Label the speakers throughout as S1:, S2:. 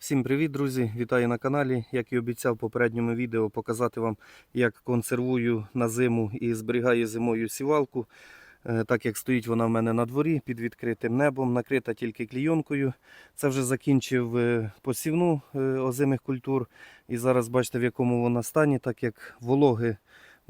S1: Всім привіт, друзі! Вітаю на каналі. Як і обіцяв в попередньому відео, показати вам, як консервую на зиму і зберігаю зимою сівалку. Е, Так як стоїть вона в мене на дворі під відкритим небом, накрита тільки клійонкою. Це вже закінчив е, посівну е, озимих культур. І зараз бачите, в якому вона стані, так як вологи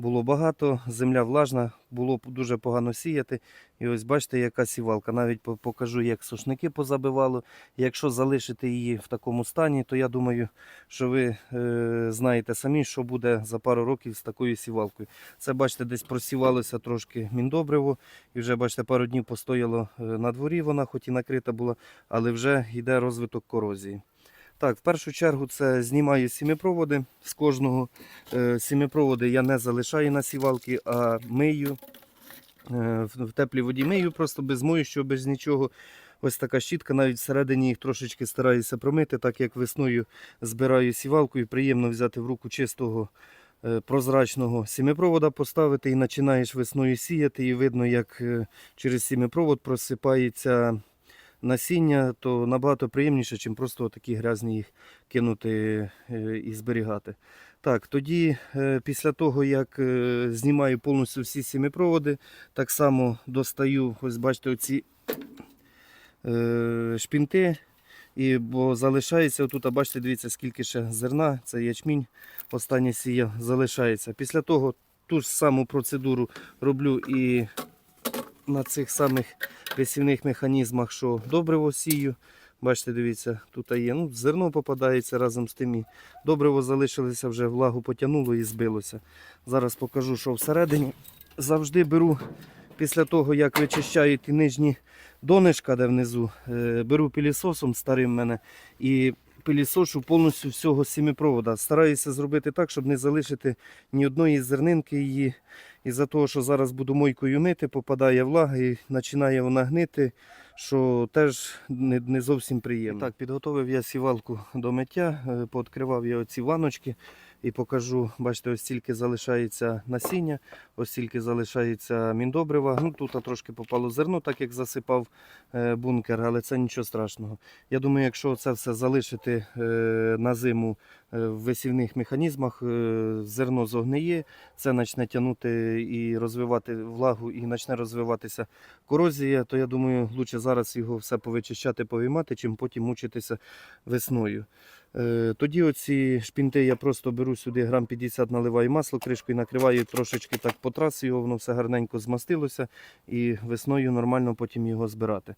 S1: було багато, земля влажна, було дуже погано сіяти. І ось бачите, яка сівалка. Навіть покажу, як сушники позабивало. Якщо залишити її в такому стані, то я думаю, що ви е, знаєте самі, що буде за пару років з такою сівалкою. Це, бачите, десь просівалося трошки міндобриво, і вже бачите, пару днів постояло е, на дворі, вона хоч і накрита була, але вже йде розвиток корозії. Так, в першу чергу це знімаю сімипроводи. З кожного е, сімипроводи я не залишаю на сівалки, а мию. Е, в теплій воді мию, просто без моющого, без нічого. Ось така щітка, навіть всередині їх трошечки стараюся промити, так як весною збираю сівалку і приємно взяти в руку чистого е, прозрачного сімипровода поставити і починаєш весною сіяти, і видно, як через сімипровод просипається насіння, то набагато приємніше, ніж просто такі грязні їх кинути е, і зберігати. Так, тоді е, після того, як е, знімаю повністю всі сімипроводи, так само достаю, ось бачите, оці шпінти. І, бо залишається отут, а бачите, дивіться, скільки ще зерна, це ячмінь, останнє сія залишається. Після того ту ж саму процедуру роблю і на цих самих висівних механізмах, що добриво сію. Бачите, дивіться, тут є. Ну, зерно попадається разом з тим. Добриво залишилося, вже влагу потягнуло і збилося. Зараз покажу, що всередині. Завжди беру після того, як вичищаю ті нижні донишка, де внизу, е, беру пилісосом старим мене і пилісошу повністю всього сімипровода. Стараюся зробити так, щоб не залишити ні одної зернинки її. Із-за того, що зараз буду мойкою мити, попадає влага і починає вона гнити, що теж не, не зовсім приємно. Так, підготовив я сівалку до миття, е, пооткривав я оці ваночки і покажу, бачите, ось стільки залишається насіння, ось стільки залишається міндобрива. Ну, тут трошки попало зерно, так як засипав е, бункер, але це нічого страшного. Я думаю, якщо це все залишити е, на зиму е, в висівних механізмах, зерно зогниє, це почне тягнути і розвивати влагу, і почне розвиватися корозія, то я думаю, краще зараз його все повичищати, повіймати, чим потім мучитися весною. Е, Тоді оці шпінти я просто беру сюди грам 50, наливаю масло кришкою, накриваю трошечки так по трасі, його воно все гарненько змастилося і весною нормально потім його збирати.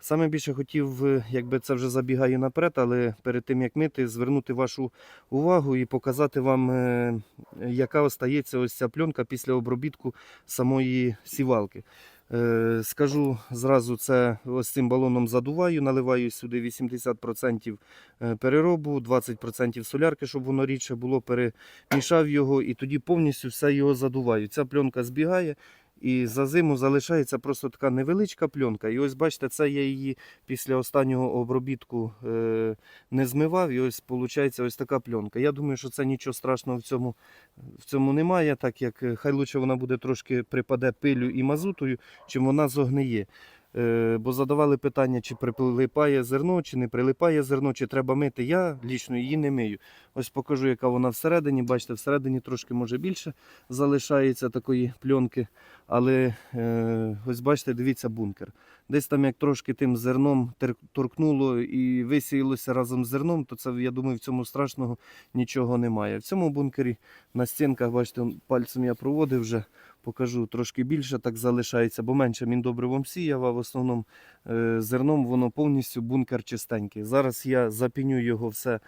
S1: Саме більше хотів, е, якби це вже забігаю наперед, але перед тим як мити, звернути вашу увагу і показати вам, е, яка остається ось ця пленка після обробітку самої сівалки. Е, Скажу зразу, це ось цим балоном задуваю, наливаю сюди 80% е, переробу, 20% солярки, щоб воно рідше було, перемішав його і тоді повністю все його задуваю. Ця пленка збігає. І за зиму залишається просто така невеличка пленка. І ось бачите, це я її після останнього обробітку е, не змивав. І ось виходить ось така пленка. Я думаю, що це нічого страшного в цьому, в цьому немає, так як е, хай лучше вона буде трошки припаде пилю і мазутою, чим вона зогниє. Е, бо задавали питання, чи прилипає зерно, чи не прилипає зерно, чи треба мити. Я лічно її не мию. Ось покажу, яка вона всередині. Бачите, всередині трошки може більше залишається такої пленки. Але е, ось бачите, дивіться бункер. Десь там як трошки тим зерном торкнуло і висіялося разом з зерном, то це, я думаю, в цьому страшного нічого немає. В цьому бункері на стінках, бачите, пальцем я проводив вже, покажу трошки більше, так залишається, бо менше міндобривом сіяв, а в основному е, зерном воно повністю бункер чистенький. Зараз я запіню його все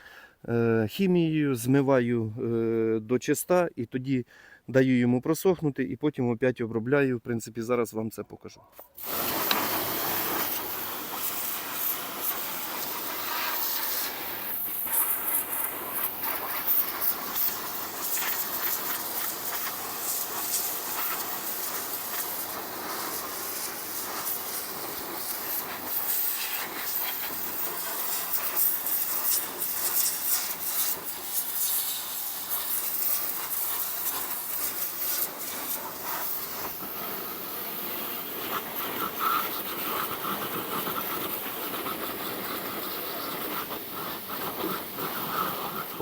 S1: е, хімією, змиваю е, до чиста і тоді даю йому просохнути і потім опять обробляю. В принципі, зараз вам це покажу.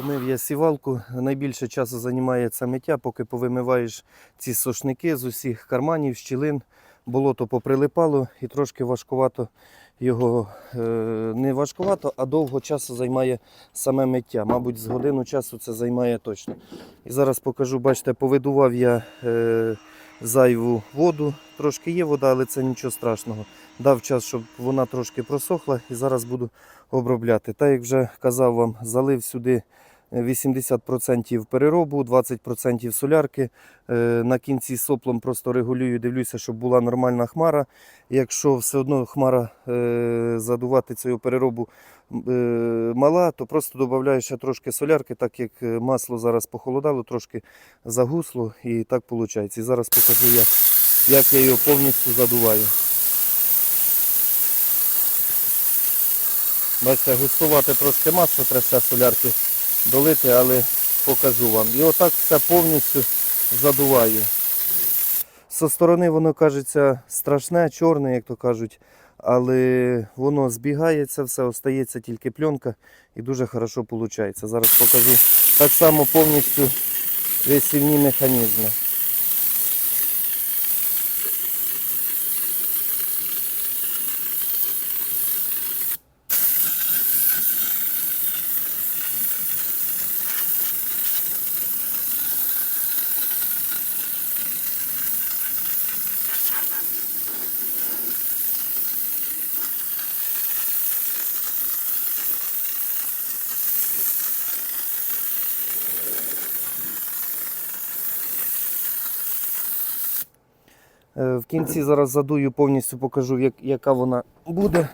S1: Помив я сівалку. Найбільше часу займає це миття, поки повимиваєш ці сошники з усіх карманів, щілин. Болото поприлипало і трошки важкувато його е, не важкувато, а довго часу займає саме миття. Мабуть, з годину часу це займає точно. І зараз покажу, бачите, повидував я е, зайву воду. Трошки є вода, але це нічого страшного. Дав час, щоб вона трошки просохла, і зараз буду обробляти. Так як вже казав вам, залив сюди 80% переробу, 20% солярки. Е, На кінці соплом просто регулюю, дивлюся, щоб була нормальна хмара. Якщо все одно хмара е, задувати цю переробу е, мала, то просто додаю ще трошки солярки, так як масло зараз похолодало, трошки загусло і так виходить. І зараз покажу, як, як я його повністю задуваю. Бачите, густувати трошки масло, треба ще солярки долити, але покажу вам. І отак все повністю задуваю. Со сторони воно кажеться страшне, чорне, як то кажуть, але воно збігається, все, остається тільки пленка і дуже хорошо виходить. Зараз покажу так само повністю висівні механізми. В кінці зараз задую, повністю покажу, як, яка вона буде.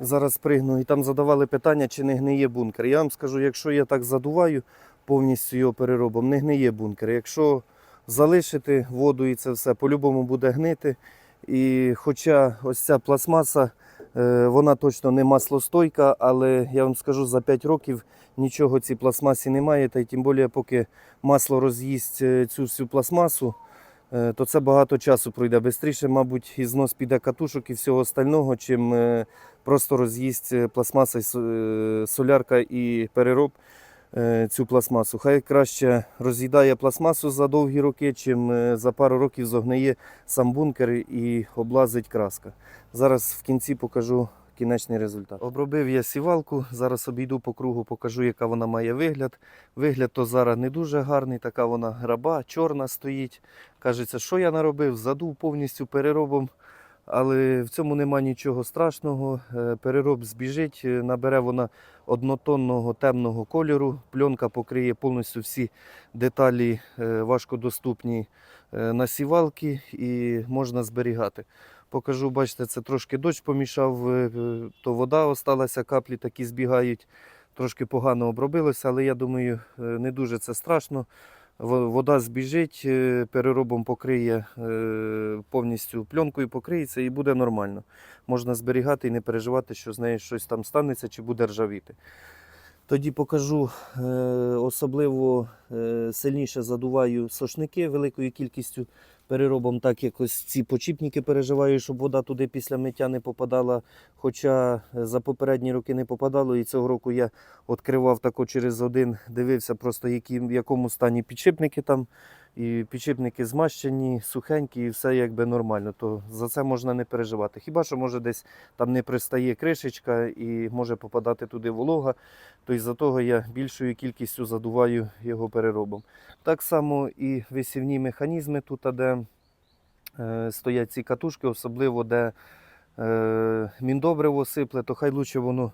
S1: Зараз пригну. І там задавали питання, чи не гниє бункер. Я вам скажу, якщо я так задуваю повністю його переробом, не гниє бункер. Якщо залишити воду і це все, по-любому буде гнити. І хоча ось ця пластмаса, е, вона точно не маслостойка, але я вам скажу, за 5 років нічого цій пластмасі немає. Та й тим більше, поки масло роз'їсть е, цю всю пластмасу, е, то це багато часу пройде. Бистріше, мабуть, і знос піде катушок і всього остального, чим е, просто роз'їсть е, пластмаса, е, солярка і перероб е, цю пластмасу. Хай краще роз'їдає пластмасу за довгі роки, чим е, за пару років зогниє сам бункер і облазить краска. Зараз в кінці покажу кінечний результат. Обробив я сівалку, зараз обійду по кругу, покажу, яка вона має вигляд. Вигляд то зараз не дуже гарний, така вона граба, чорна стоїть. Кажеться, що я наробив, задув повністю переробом. Але в цьому нема нічого страшного. Е, Перероб збіжить, е, набере вона однотонного темного кольору. Пленка покриє повністю всі деталі е, важкодоступні е, на сівалки і можна зберігати. Покажу, бачите, це трошки дощ помішав, е, е, то вода осталася, каплі такі збігають. Трошки погано обробилося, але я думаю, е, не дуже це страшно. Вода збіжить, переробом покриє повністю пленкою покриється і буде нормально. Можна зберігати і не переживати, що з нею щось там станеться чи буде ржавіти. Тоді покажу, особливо сильніше задуваю сошники великою кількістю переробом, так якось ці почіпники переживаю, щоб вода туди після миття не попадала. Хоча е, за попередні роки не попадало, і цього року я відкривав тако через один, дивився просто, які, в якому стані підшипники там. І підшипники змащені, сухенькі, і все якби нормально. То за це можна не переживати. Хіба що може десь там не пристає кришечка і може попадати туди волога, то із-за того я більшою кількістю задуваю його переробом. Так само і висівні механізми тут, де е, стоять ці катушки, особливо де е, міндобриво сипле, то хай лучше воно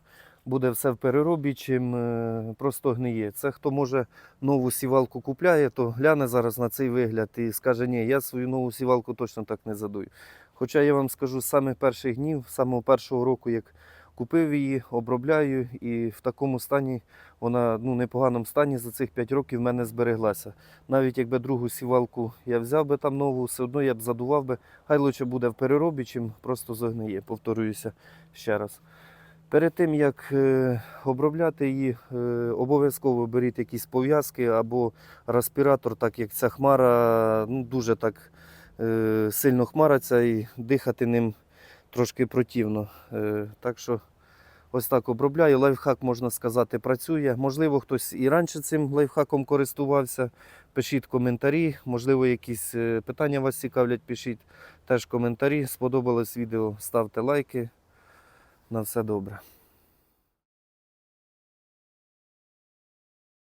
S1: буде все в переробі, чим е, просто гниє. Це хто може нову сівалку купляє, то гляне зараз на цей вигляд і скаже, ні, я свою нову сівалку точно так не задую. Хоча я вам скажу, з самих перших днів, з самого першого року, як купив її, обробляю, і в такому стані вона ну, непоганому стані за цих 5 років в мене збереглася. Навіть якби другу сівалку я взяв би там нову, все одно я б задував би, хай лучше буде в переробі, чим просто загниє, повторююся ще раз. Перед тим як е, обробляти її, е, обов'язково беріть якісь пов'язки або респіратор, так як ця хмара ну, дуже так е, сильно хмариться і дихати ним трошки противно. Так що Ось так обробляю. Лайфхак, можна сказати, працює. Можливо, хтось і раніше цим лайфхаком користувався. Пишіть коментарі. Можливо, якісь питання вас цікавлять, пишіть теж коментарі. Сподобалось відео, ставте лайки. На все добре.